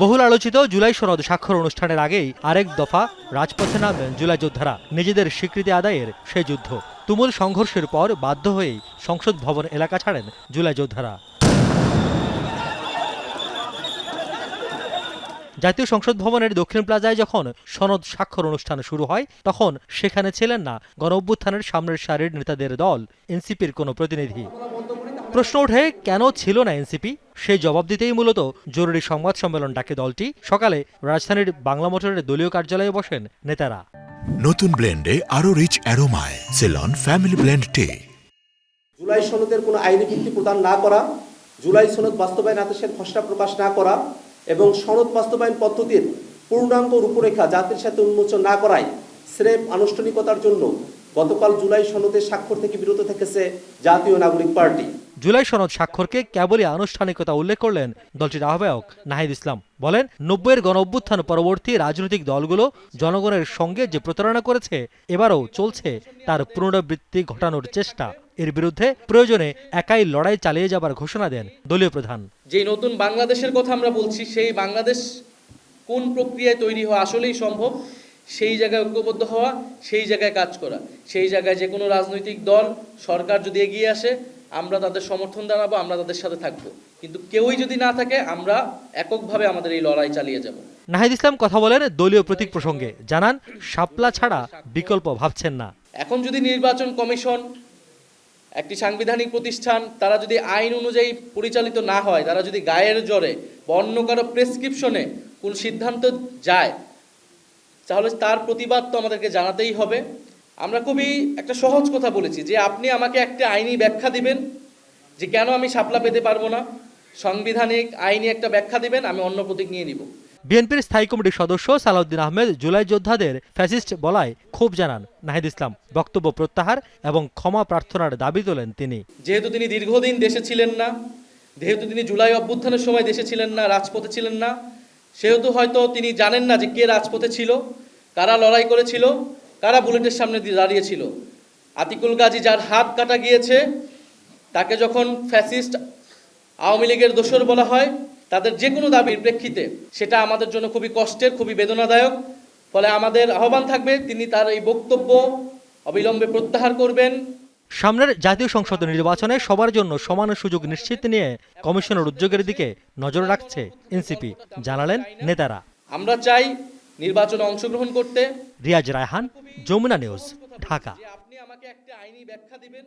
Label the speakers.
Speaker 1: বহুল আলোচিত জুলাই সনদ স্বাক্ষর অনুষ্ঠানের আগেই আরেক দফা রাজপথে নামবেন জুলাই যোদ্ধারা। নিজেদের স্বীকৃতি আদায়ের সেই যুদ্ধ। তুমুল সংঘর্ষের পর বাধ্য হয়েই সংসদ ভবন এলাকা ছাড়েন জুলাই যোদ্ধারা। জাতীয় সংসদ ভবনের দক্ষিণ প্লাজায় যখন সনদ স্বাক্ষর অনুষ্ঠান শুরু হয়, তখন সেখানে ছিলেন না গণ অভ্যুত্থানের সামনের সারির নেতাদের দল, এনসিপির কোনো প্রতিনিধি। প্রশ্ন ওঠে, কেন ছিল না এনসিপি? সেই জবাব দিতেই মূলত জরুরি সংবাদ সম্মেলন ডাকে দলটি। সকালে রাজধানীর বাংলা মোটরের দলীয় কার্যালয়ে বসেন নেতারা।
Speaker 2: নতুন ব্লেন্ডে আরও রিচ অ্যারোমায় সেলন ফ্যামিলি ব্লেন্ড টে।
Speaker 3: জুলাই সনদের কোনো আইনি ভিত্তি প্রদান না করা জুলাই সনদ বাস্তবায়ন আদেশের খসড়া প্রকাশ না করা এবং সনদ বাস্তবায়ন পদ্ধতির পূর্ণাঙ্গ রূপরেখা জাতির সাথে উন্মোচন না করায় স্রেফ আনুষ্ঠানিকতার জন্য গতকাল জুলাই সনদের স্বাক্ষর থেকে বিরত থেকেছে জাতীয় নাগরিক পার্টি।
Speaker 1: জুলাই সনদ স্বাক্ষরকে কেবলই আনুষ্ঠানিকতা উল্লেখ করলেন দলটির আহ্বায়ক নাহিদ ইসলাম। বলেন নব্বইয়ের গণ অভ্যুত্থান পরবর্তী রাজনৈতিক দলগুলো জনগণের সঙ্গে যে প্রতারণা করেছে এবারও চলছে তার পুনরাবৃত্তি ঘটানোর চেষ্টা। এর বিরুদ্ধে প্রয়োজনে একাই লড়াই চালিয়ে যাবার ঘোষণা দেন দলীয় প্রধান।
Speaker 4: যে নতুন বাংলাদেশের কথা আমরা বলছি সেই বাংলাদেশ কোন প্রক্রিয়ায় তৈরি হওয়া আসলেই সম্ভব? সেই জায়গায় ঐক্যবদ্ধ হওয়া সেই জায়গায় কাজ করা। সেই জায়গায় যে কোনো রাজনৈতিক দল সরকার যদি এগিয়ে আসে আমরা তাদের সমর্থন জানাব আমরা তাদের সাথে থাকব। কিন্তু কেউই যদি না থাকে আমরা এককভাবে আমাদের এই লড়াই চালিয়ে যাব।
Speaker 1: নাহিদ ইসলাম কথা বলেন দলীয় প্রতীক প্রসঙ্গে। জানান শাপলা ছাড়া বিকল্প ভাবছেন না।
Speaker 4: এখন যদি নির্বাচন কমিশন একটি সাংবিধানিক প্রতিষ্ঠান তারা যদি আইন অনুযায়ী পরিচালিত না হয় তারা যদি গায়ের জোরে বা অন্য কারও প্রেসক্রিপশনে কোন সিদ্ধান্ত যায় তাহলে তার প্রতিবাদ তো আমাদেরকে জানাতেই হবে। আমরা খুবই একটা সহজ কথা বলেছি যে আপনি আমাকে একটা আইনি ব্যাখ্যা দিবেন যে কেন আমি সাপলা পেতে পারব না। সাংবিধানিক আইনি একটা ব্যাখ্যা দিবেন আমি অন্য প্রতীক নিয়ে নিব।
Speaker 1: বিএনপির স্থায়ী কমিটির সদস্য সালাউদ্দিন আহমেদ জুলাই যোদ্ধাদের ফ্যাসিস্ট বলায় ক্ষোভ জানান নাহিদ ইসলাম। বক্তব্য প্রত্যাহার এবং ক্ষমা প্রার্থনার দাবি তোলেন তিনি।
Speaker 4: যেহেতু তিনি দীর্ঘদিন দেশে ছিলেন না যেহেতু তিনি জুলাই অভ্যুত্থানের সময় দেশে ছিলেন না রাজপথে ছিলেন না সেহেতু হয়তো তিনি জানেন না যে কে রাজপথে ছিল, কারা লড়াই করেছিল, কারা বুলেটের সামনে দাঁড়িয়েছিল। আতিকুল গাজী যার হাত কাটা গিয়েছে, তাকে যখন ফ্যাসিস্ট আওয়ামী লীগের দোসর বলা হয়, তাদের যে কোনো দাবির প্রেক্ষিতে সেটা আমাদের জন্য খুবই কষ্টের, খুবই বেদনাদায়ক। ফলে আমাদের আহ্বান থাকবে, তিনি তার এই বক্তব্য অবিলম্বে প্রত্যাহার করবেন।
Speaker 1: সামনের জাতীয় সংসদ নির্বাচনে সবার জন্য সমান সুযোগ নিশ্চিত নিয়ে কমিশনের উদ্যোগের দিকে নজর রাখছে এনসিপি জানালেন নেতারা।
Speaker 4: আমরা চাই নির্বাচনে অংশগ্রহণ করতে।
Speaker 1: রিয়াজ রায়হান যমুনা নিউজ ঢাকা।
Speaker 4: আপনি আমাকে একটা আইনি ব্যাখ্যা দিবেন